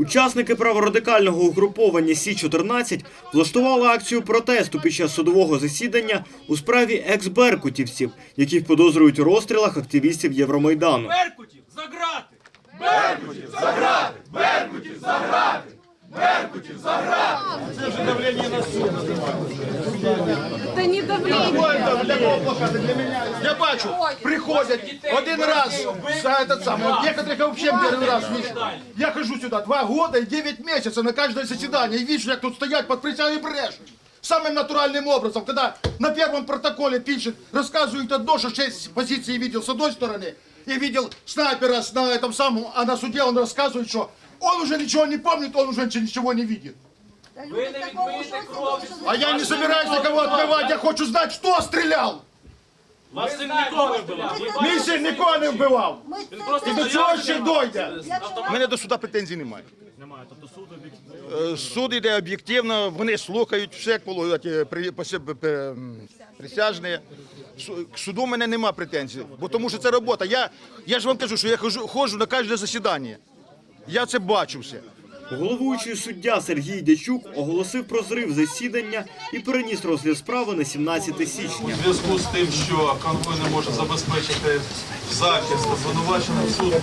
Учасники праворадикального угруповання Сі 14 влаштували акцію протесту під час судового засідання у справі екс-беркутівців, яких підозрюють у розстрілах активістів Євромайдану. Беркутів за грати! Это не давление. Я бачу, приходять один раз за этот самый. Некоторых я вообще первый раз вижу. Я хожу сюда два года и 9 месяцев на каждое заседание. И вижу, как тут стоять под присягой брешут. Самым натуральным образом, когда на первом протоколе пишет, рассказывают одно, что шесть позиций видел с одной стороны, и видел снайпера на этом самом, а на суде он рассказывает, что он уже ничего не помнит, он уже ничего не видит. Ви не відмиєте кров. А я не собираюсь никого отмывать, я хочу знать, кто стрелял. Вас син нікого не вбивав. Мій син нікого не вбивав. І до цього ще дойде. У мене до суда претензій немає. Немає, тобто суд об'єктивно? Суд іде об'єктивно, вони слухають все, положать, е, при- посе- пе- м, присяжні. Су- К суду в мене немає претензій, бо тому що це робота. Я, я ж вам кажу, що я ходжу, ходжу на кожне засідання. Я це бачу все. Головуючий суддя Сергій Дячук оголосив про зрив засідання і переніс розгляд справи на 17 січня. У зв'язку з тим, що конвой не може забезпечити захист обвинувачених, суд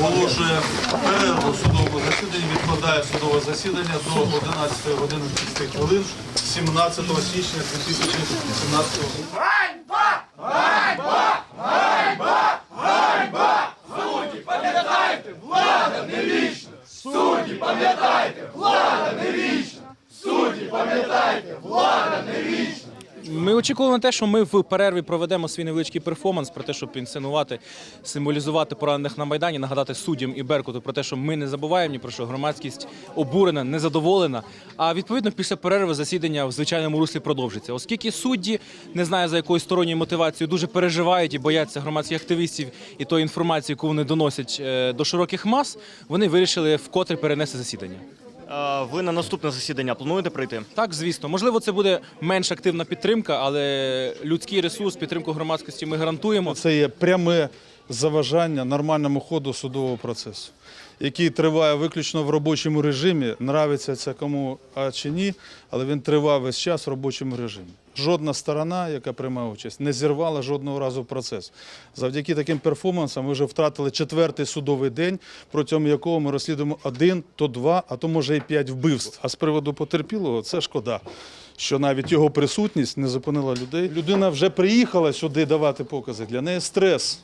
оголошує перерву судового засідання, відкладає судове засідання до 11 години 30 хвилин 17 січня 2017 року. Ми очікували на те, що ми в перерві проведемо свій невеличкий перформанс про те, щоб інсценувати, символізувати поранених на майдані, нагадати суддям і Беркуту про те, що ми не забуваємо ні про що громадськість обурена, незадоволена. А відповідно після перерви засідання в звичайному руслі продовжиться. Оскільки судді не знаю за якою сторонньою мотивацією дуже переживають і бояться громадських активістів і тої інформації, яку вони доносять е, до широких мас, вони вирішили вкотре перенести засідання. Ви на наступне засідання плануєте прийти? Так, звісно, можливо, це буде менш активна підтримка, але людський ресурс, підтримку громадськості ми гарантуємо. Це є пряме заважання нормальному ходу судового процесу, який триває виключно в робочому режимі. Нравиться це кому а чи ні, але він триває весь час в робочому режимі. Жодна сторона, яка приймає участь, не зірвала жодного разу процес. Завдяки таким перформансам ми вже втратили четвертий судовий день, протягом якого ми розслідуємо один, то два, а то може і п'ять вбивств. А з приводу потерпілого це шкода. Що навіть його присутність не зупинила людей. Людина вже приїхала сюди давати покази. Для неї стрес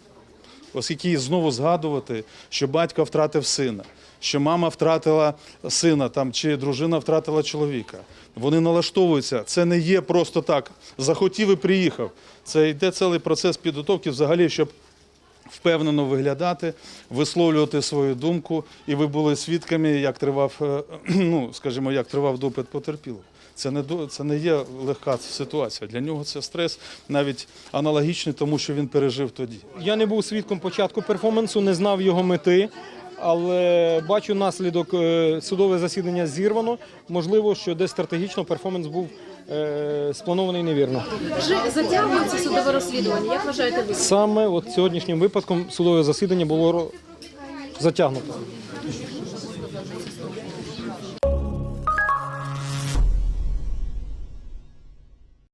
оскільки знову згадувати, що батько втратив сина, що мама втратила сина там, чи дружина втратила чоловіка. Вони налаштовуються. Це не є просто так. Захотів і приїхав. Це йде цілий процес підготовки взагалі, щоб впевнено виглядати, висловлювати свою думку. І ви були свідками, як тривав, е, ну, скажімо, як тривав допит потерпілого. Це не до- це не є легка ситуація. Для нього це стрес навіть аналогічний тому, що він пережив тоді. Я не був свідком початку перформансу, не знав його мети, але бачу наслідок е, судове засідання зірвано. Можливо, що десь стратегічно перформанс був е, спланований невірно. Чи затягується судове розслідування? Як вважаєте ви? Саме от сьогоднішнім випадком судове засідання було затягнуто.